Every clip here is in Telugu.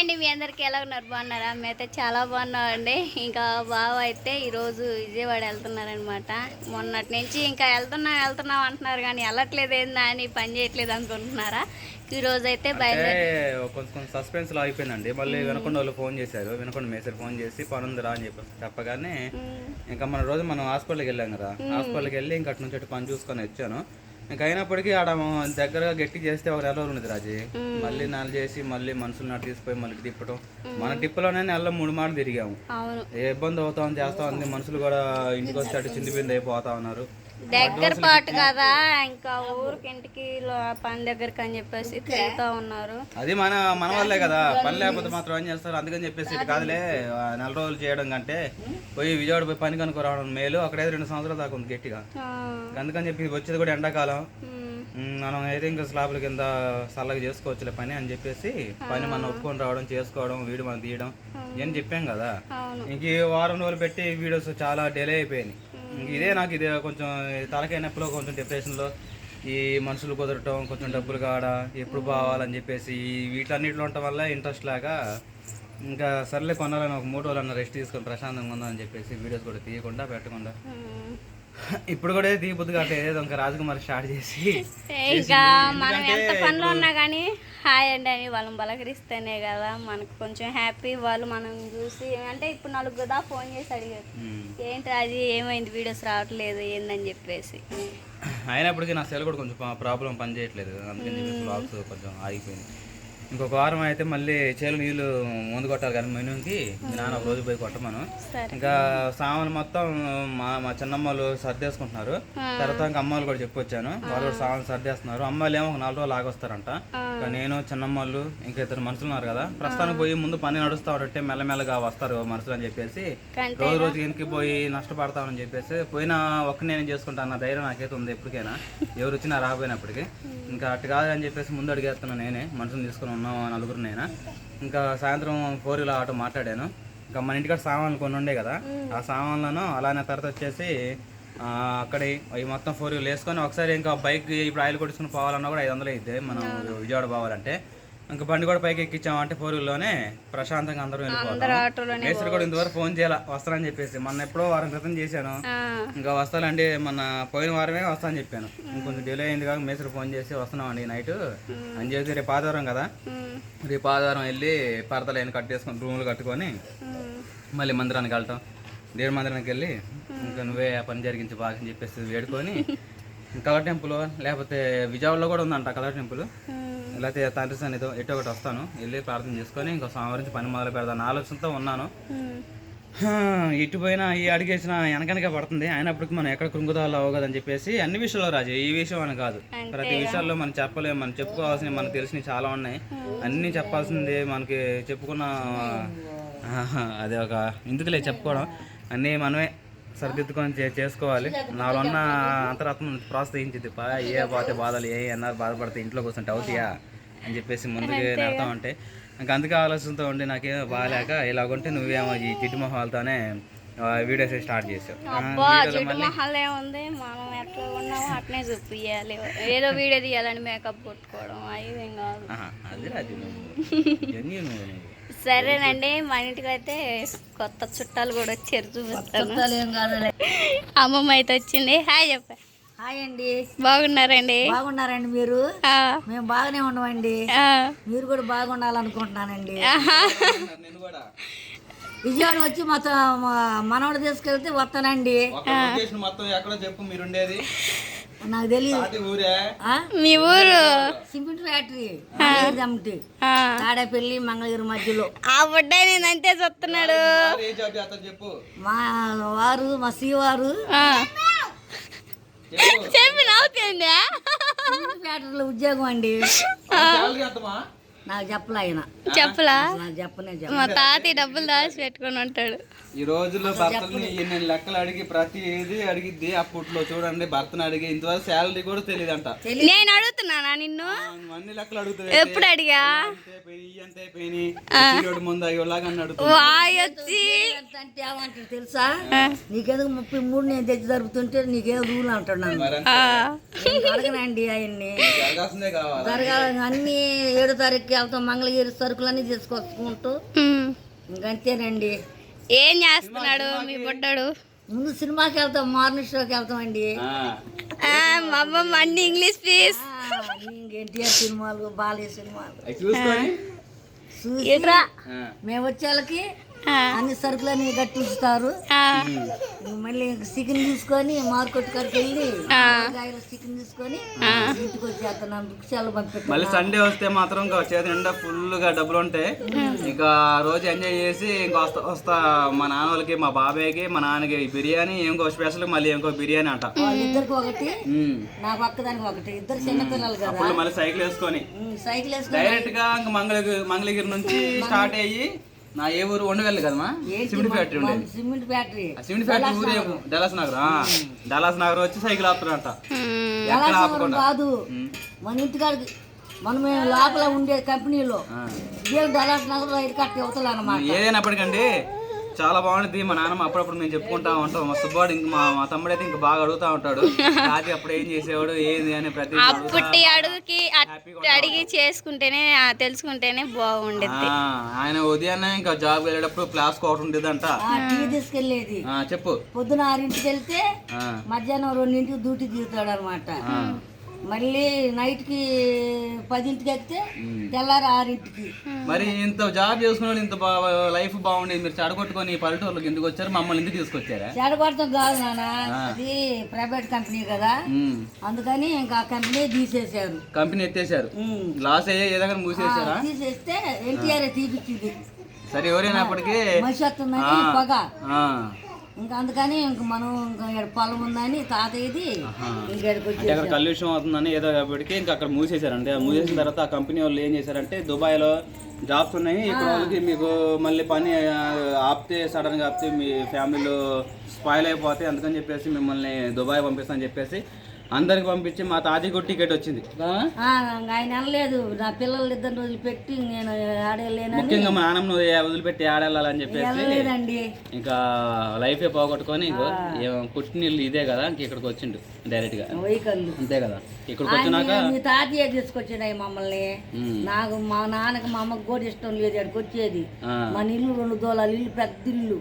అండి మీ అందరికి ఎలా ఉన్నారు? బాగున్నారా? మేమైతే చాలా బాగున్నామండి. ఇంకా బావ అయితే ఈరోజు విజయవాడ వెళ్తున్నారనమాట మొన్నటి నుంచి ఇంకా వెళ్తున్నాం వెళ్తున్నాం అంటున్నారు కానీ వెళ్ళట్లేదు ఏందా అని పని చేయట్లేదు అనుకుంటున్నారా? ఈరోజు అయితే బయలుదేరి కొంచెం సస్పెన్స్లో అయిపోయిందండి. మళ్ళీ వినకొండ వాళ్ళు ఫోన్ చేశారు. వినకొండ మేసరి ఫోన్ చేసి పని ఉందిరా అని చెప్పి చెప్పగానే ఇంకా మన రోజు మనం హాస్పిటల్కి వెళ్ళాం కదా. హాస్పిటల్కి వెళ్ళి ఇంకా అటు నుంచి అటు పని చూసుకొని వచ్చాను. ఇంకా అయినప్పటికీ ఆడ దగ్గరగా గట్టి చేస్తే ఒక నెల రోజులు ఉంది రాజీ. మళ్ళీ నెల చేసి మళ్ళీ మనుషులు నాటి తీసుకుపోయి మళ్ళీ తిప్పటం. మన టిప్పులోనే నెలలో మూడు మాటలు తిరిగాము. ఏ ఇబ్బంది అవుతాం చేస్తా ఉంది మనుషులు కూడా ఇంటికి వచ్చి అటు చిందిపోయింది అయిపోతా ఉన్నారు. దగ్గర పాటు కదా ఇంకా ఊరికి ఇంటికి పని దగ్గరికి అని చెప్పేసి తిరుగుతూ ఉన్నారు. అది మన మన వల్లే కదా. పని లేకపోతే మాత్రం ఏం చేస్తారు? అందుకని చెప్పేసి ఇటు కాదులే నెల రోజులు చేయడం కంటే పోయి విజయవాడ పోయి పని కనుక రావడం మేలు. అక్కడైతే రెండు సంవత్సరాలు దాకా ఉంది గట్టిగా. అందుకని చెప్పి వచ్చేది కూడా ఎండాకాలం. మనం అయితే ఇంకా స్లాబ్ల కింద చల్లగా చేసుకోవచ్చులే పని అని చెప్పేసి పని మనం ఒప్పుకొని రావడం చేసుకోవడం వీడియో మనం తీయడం అని చెప్పాం కదా. ఇంక ఈ వారం రోజులు పెట్టి వీడియోస్ చాలా డిలే అయిపోయినాయి. ఇదే నాకు ఇది కొంచెం తలకాయ నొప్పిలో కొంచెం డిప్రెషన్లో ఈ మనుషులు కుదరటం కొంచెం డబ్బులు కాడ ఎప్పుడు బావాలని చెప్పేసి వీటన్నిటిలో ఉండటం వల్ల ఇంట్రెస్ట్ లాగా ఇంకా సర్లే కొనాలని ఒక మూడు రోజులు అన్న రెస్ట్ తీసుకొని ప్రశాంతంగా ఉందని చెప్పేసి వీడియోస్ కూడా తీయకుండా పెట్టకుండా. ఇప్పుడు కూడా తీయబుద్ది కాబట్టి ఏదో ఇంకా రాజకుమార్ స్టార్ట్ చేసి ఇంకా మనం ఎంత పనిలో ఉన్నా కానీ హాయ్ అండి అని వాళ్ళని బలకరిస్తేనే కదా మనకు కొంచెం హ్యాపీ వాళ్ళు మనం చూసి అంటే ఇప్పుడు నలుగురు దా ఫోన్ చేసి అడిగారు. ఏంటి అది ఏమైంది? వీడియోస్ రావట్లేదు ఏందని చెప్పేసి. అయినప్పటికీ నా సెల్ కూడా కొంచెం ప్రాబ్లం పని చేయట్లేదు అందుకని బ్లాగ్స్ కొంచెం ఆగిపోయింది ఇంకొక వారం అయితే మళ్ళీ చేలు నీళ్ళు ముందు కొట్టాలి కానీ మెనూకి. నాన్న ఒక రోజు పోయి కొట్టమను. ఇంకా సామాన్లు మొత్తం మా మా చిన్నమ్మలు సర్దేసుకుంటున్నారు. తర్వాత ఇంకా అమ్మలు కూడా చెప్పొచ్చాను. వాళ్ళు సామాన్లు సర్దేస్తున్నారు. అమ్మాయిలు ఏమో ఒక నాలుగు రోజులు ఆగొస్తారంట. నేను చిన్నమ్మలు ఇంకా ఇద్దరు మనుషులు ఉన్నారు కదా. ప్రస్తుతానికి పోయి ముందు పని నడుస్తా ఉంటే మెల్లమెల్లగా వస్తారు మనుషులు అని చెప్పేసి. రోజు రోజు వెనక్కి పోయి నష్టపడతామని చెప్పేసి. పోయినా ఒక్క నేను చేసుకుంటా అన్న ధైర్యం నాకైతే ఉంది ఎప్పటికైనా. ఎవరు వచ్చినా రాబోయినప్పటికీ ఇంకా అటు కాదు అని చెప్పేసి ముందు అడిగేస్తున్నాను నేనే. మనుషులు తీసుకుని ఉన్నాం నలుగురు నేనా? ఇంకా సాయంత్రం ఫోర్ ఇలా ఆటో మాట్లాడాను. ఇంకా మన ఇంటికాడ సామాన్లు కొన్ని ఉండే కదా ఆ సామాన్లను అలానే తర్వాత వచ్చేసి అక్కడ అవి మొత్తం ఫోర్ వీల్ వేసుకొని ఒకసారి ఇంకా బైక్ ఇప్పుడు ఆయిల్ కొట్టుకుని పోవాలన్నా కూడా ఐదు వందలు అయితే మనం విజయవాడ పోవాలంటే. ఇంకా బండి కూడా పైకి ఎక్కించామంటే ఫోర్ వీల్లోనే ప్రశాంతంగా అందరం వెళ్ళిపోతాం. మేస్త్రి కూడా ఇంతవరకు ఫోన్ చేయాల వస్తానని చెప్పేసి. మొన్న ఎప్పుడో వారం క్రితం చేశాను. ఇంకా వస్తానండి మన పోయిన వారమే వస్తానని చెప్పాను. ఇంకొంచెం డిలే అయింది కాక మేస్త్రి ఫోన్ చేసి వస్తున్నామండి నైట్ అని చెప్పి రేపు ఆదివారం కదా? రేపు ఆదివారం వెళ్ళి పరదలు అయిన కట్టేసుకొని రూములు కట్టుకొని మళ్ళీ మందిరానికి వెళ్తాం. దేవుడి మందిరానికి వెళ్ళి ఇంకా నువ్వే ఆ పని జరిగించి బాగా అని చెప్పేసి వేడుకొని కలర్ టెంపుల్ లేకపోతే విజయవాడలో కూడా ఉందంట కలర్ టెంపుల్. ఉమ్. లేకపోతే తండ్రి సన్నిధి ఎటో ఒకటి వస్తాను. వెళ్ళి ప్రార్థన చేసుకొని ఇంకా నుంచి పని మొదలు పెడతాను ఆలోచనతో ఉన్నాను. ఇటు పోయినా ఈ అడిగేసిన వెనకనకే పడుతుంది. అయినప్పటికీ మనం ఎక్కడ కృంగుదాలు అవ్వగదని చెప్పేసి అన్ని విషయాల్లో రాజు. ఈ విషయం అని కాదు. ప్రతి విషయాల్లో మనం చెప్పలేము మనం చెప్పుకోవాల్సినవి మనకు తెలిసినవి చాలా ఉన్నాయి. అన్నీ చెప్పాల్సింది మనకి చెప్పుకున్న అదే ఒక ఎందుకులే చెప్పుకోవడం. అన్నీ మనమే సరిదిద్దుకొని చేసుకోవాలి. నాలో ఉన్న అంతరాత్మ ప్రోత్సహించింది ఏ పోతే బాధలు ఏ అన్నారు బాధపడితే ఇంట్లో కూర్చుంటే అవుతాయా? అని చెప్పేసి ముందుకు నడతా ఉంటే ఇంకా అందుకే ఆలోచనతో ఉండి నాకేమో బాగాలేక ఇలాగుంటే నువ్వేమో ఈ జిడ్డు మొహాలతోనే వీడియోస్ స్టార్ట్ చేసావు. ఏముంది మనం ఎట్లా ఉన్నామో అట్నే చూపియాలి ఏదో వీడియో తీయాలని మేకప్ కొట్టుకోవడం అవి ఏం కాదు. అది. సరేనండి మన ఇంటికి అయితే కొత్త చుట్టాలు కూడా వచ్చారు చూపిస్తాను. ఏం కాదులే. అమ్మమ్మ అయితే వచ్చింది. హాయ్ చెప్ప. హాయ్ అండి. బాగున్నారండి? బాగున్నారండి మీరు? ఆ, మేము బాగానే ఉన్నామండి. ఆ, మీరు కూడా బాగుండాలనుకుంటున్నానండి. విజయవాడ వచ్చి మొత్తం మనవడు తీసుకెళ్తే వస్తానండి. ఒక లొకేషన్ మొత్తం ఎక్కడో చెప్పు మీరుండేది. నాకు తెలియదు అది ఊరే. ఆ? మీ ఊరు? Cement factory. ఆ, తాడేపల్లి మంగళగిరి మధ్యలో. ఆ బుడ్డాయి నేను అంతే చెప్పు. మా వారు మా ఆ, చెప్పు. నవ్వుతుందా? ఉద్యోగం అండి. నాకు చెప్పలే ఆయన. చెప్పలా? నాకు చెప్పనే చెప్ప మా తాతయ్య డబ్బులు దాచి పెట్టుకొని ఉంటాడు. ఈ రోజుల్లో భర్తని ఎన్ని లెక్కలు అడిగి ప్రతి ఇది అడిగిద్ది. అప్పట్లో చూడండి భర్తను అడిగి ఇంతవరకు శాలరీ కూడా తెలియదంట నేను అడుగుతున్నానా నిన్ను? అన్ని లెక్కలు అడుగుతుంది ఎప్పుడు అడిగా? అంటే అంటే ముందు అయ్యేలాగా అన్నాడు అంటే తెలుసా? నీకెందుకు ముప్పై మూడు నేను తెచ్చి జరుపుతుంటే నీకేదో రూల్ ఆ, అడగనండి ఆయన్ని? జరగాల్సిందే కావాలా? అన్ని ఏడో తారీఖుకి వెళ్తాం మంగళగిరి సరుకులన్నీ తీసుకొచ్చుకుంటూ. ఇంకంతేనండి ఏం చేస్తున్నాడు మీ బుడ్డోడు? ముందు సినిమాకి వెళ్తాం మార్నింగ్ షోకి మా అమ్మమ్మ అన్ని ఇంగ్లీష్ ప్లీజ్ ఎన్టీఆర్ సినిమాలు బాలయ్య సినిమాలు. చూసి మేము వచ్చేళ్ళకి అన్ని సరుకులన్నీ కట్టిస్తారు. ఆ, మళ్ళీ చికెన్ తీసుకొని మార్కెట్ కాడికి వెళ్ళి చికెన్ తీసుకొని ఇంటికి వచ్చేస్తున్నాం రిక్షాలు పంపిస్తాం మళ్ళీ సండే వస్తే మాత్రం ఇంకా చేతి నిండా ఫుల్గా డబ్బులు ఉంటాయి. ఇంకా రోజు ఎంజాయ్ చేసి ఇంకా వస్తా వస్తా మా నాన్న వాళ్ళకి మా బాబాయ్కి మా నాన్నకి బిర్యానీ ఇంకో స్పెషల్ మళ్ళీ ఇంకో బిర్యానీ అంట. వాళ్ళిద్దరికి ఒకటి. ఉమ్. నాకు ఒక్కదానికి ఒకటి. ఇద్దరు చిన్నపిల్లలు కదా. అప్పుడు మళ్ళీ సైకిల్ వేసుకొని. సైకిల్ వేసుకొని డైరెక్ట్గా ఇంకా మంగళగిరి మంగళగిరి నుంచి స్టార్ట్ అయ్యి నా ఏ ఊరు? ఉండగలి కదమ్మా? సిమెంట్ ఫ్యాక్టరీ ఉండేది సిమెంట్ ఫ్యాక్టరీ. సిమెంట్ ఫ్యాక్టరీ ఊరే డలాస్ నగర్? ఆ, డలాస్ నగర్ వచ్చి సైకిల్ ఆపుతారంట ఎక్కడ ఆపకుండా? కాదు. మన ఇంటికాడికి మనం లోపల ఉండే కంపెనీలో డలాస్ నగర్ రైలు కట్టి అవతల అనమాట ఏదైనప్పటికండి చాలా బాగుంటుంది మా నాన్నమ్మ అప్పుడప్పుడు మేము చెప్పుకుంటా ఉంటాం. మా సుబ్బాడు ఇంక మా మా తమ్ముడు అయితే ఇంకా బాగా అడుగుతా ఉంటాడు. రాజు అప్పుడు ఏం చేసేవాడు ఏంది అని ప్రతి పుట్టి అడుగుకి అడిగి చేసుకుంటేనే తెలుసుకుంటేనే బాగుండేది ఆ, ఆయన ఉదయాన్నే ఇంకా జాబ్ వెళ్ళేటప్పుడు క్లాస్ ఒకటి ఉండేదంట. ఆ, చెప్పు. పొద్దున ఆరింటికి వెళ్తే ఆ, మధ్యాహ్నం రెండింటికి డ్యూటీ తీరుతాడు అనమాట మళ్ళీ నైట్కి పదింటికి ఎక్కితే ఉమ్. తెల్లారి ఆరింటికి. మరి ఇంత జాబ్ చేసుకున్న ఇంత లైఫ్ బాగుండేది మీరు చెడగొట్టుకొని పల్లెటూరులోకి ఎందుకు వచ్చారు? మమ్మల్ని ఎందుకు తీసుకొచ్చారా? చెడగొడతాం కాదు నాన్న. అది ప్రైవేట్ కంపెనీ కదా. అందుకని ఇంకా కంపెనీ తీసేశారు. కంపెనీ ఎత్తేసారు. లాస్ అయ్యే ఏదైనా మూసేసారా తీసేస్తే ఎన్టీఆర్ తీపిచ్చింది. సరే ఎవరైనప్పటికీ మనిషి వస్తుందని పొగ. ఇంకా అందుకని ఇంక మనం ఇంకా ఈడ పొలం ఉందని తాతయ్యది అంటే అక్కడ కల్యూషన్ అవుతుందని ఏదో కాబట్టి ఇంకా అక్కడ మూసేశారంటే ఆ మూసేసిన తర్వాత ఆ కంపెనీ వాళ్ళు ఏం చేశారంటే దుబాయ్లో జాబ్స్ ఉన్నాయి. ఇక్కడ వాళ్ళకి మీకు మళ్ళీ పని ఆ, ఆపితే సడన్గా ఆపితే మీ ఫ్యామిలీలో స్పాయిల్ అయిపోతాయి అందుకని చెప్పేసి మిమ్మల్ని దుబాయ్ పంపిస్తామని చెప్పేసి అందరికి పంపించి మా తాతయ్యకు టికెట్ వచ్చింది. ఆ? ఆ, ఇంక ఆయన అనలేదు. నా పిల్లలు ఇద్దరు రోజులు పెట్టి నేను ఆడలేనని ముఖ్యంగా మా నాన్నను వదిలిపెట్టి ఆడెళ్ళాలని చెప్పేసి ఇంకా లైఫే పోగొట్టుకొని పుట్టినీళ్ళు ఇదే కదా ఇంక ఇక్కడికి వచ్చిండు డైరెక్ట్గా వెహికల్ అంతే కదా ఇక్కడికి వచ్చినాక మీ తాతయ్య తీసుకొచ్చాడు మమ్మల్ని. నాకు మా నాన్నకి మా అమ్మకి కూడా ఇష్టం లేదు అక్కడికి వచ్చేది. మన ఇల్లు రెండు దోలాలు ఇల్లు పెద్ద ఇల్లు.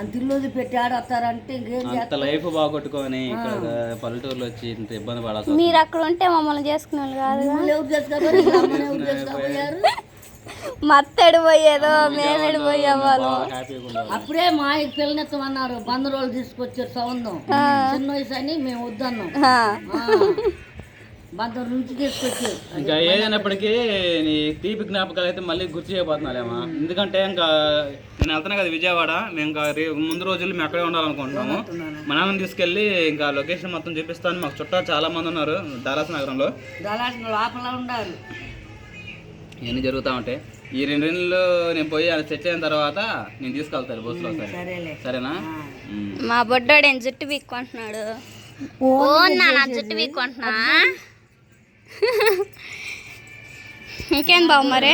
అంత ఇల్లు వదిలిపెట్టి ఆడొస్తారంటే ఇంకేం లైఫ్ బాగొట్టుకొని ఇక్కడ పల్లెటూరులో వచ్చి ఇంత ఇబ్బంది పడాల్సి మీరు అక్కడ ఉంటే మమ్మల్ని చేసుకునే వాళ్ళు కాదు. మత్తడు పోయేదో మేమెడు పోయేవాళ్ళు అప్పుడే మా పిల్లనెత్తమన్నారు బంద రోజులు తీసుకొచ్చారు సౌందం. చిన్న వయసు అని మేము వద్దన్నాం ఆ, బందర్ నుంచి తీసుకొచ్చారు ఇంకా ఏదైనప్పటికీ నీ తీపి జ్ఞాపకాలు అయితే మళ్ళీ గుర్తు చేయబోతున్నాలేమా ఎందుకంటే ఇంకా నేను వెళ్తున్నా కదా విజయవాడ మేము ఇంకా రే- ముందు రోజులు మేము అక్కడే ఉండాలనుకుంటున్నాము. మా నాన్నని తీసుకెళ్ళి ఇంకా లొకేషన్ మొత్తం చూపిస్తాను. మాకు చుట్టాలు చాలా మంది ఉన్నారు డాలస్ నగరంలో. ఇవన్నీ జరుగుతూ ఉంటాయి. ఈ రెండు నెలలు నేను పోయి అది సెట్ అయిన తర్వాత నేను తీసుకెళ్తాను బస్సులో సరేనా. మా బొడ్డోడు ఏం జుట్టు పీక్కుంటున్నాడు? ఓ నా నా జుట్టు పీక్కుంటున్నా ఇంకేం బావు మరి?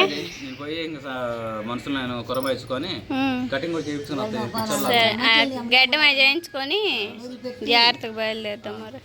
మనుషులు నేను కురబాయించుకొని ఉమ్. కటింగ్ కూడా చేయించుకుని గడ్డం చేయించుకొని జాగ్రత్తగా బయలుదేరుతాం మరి.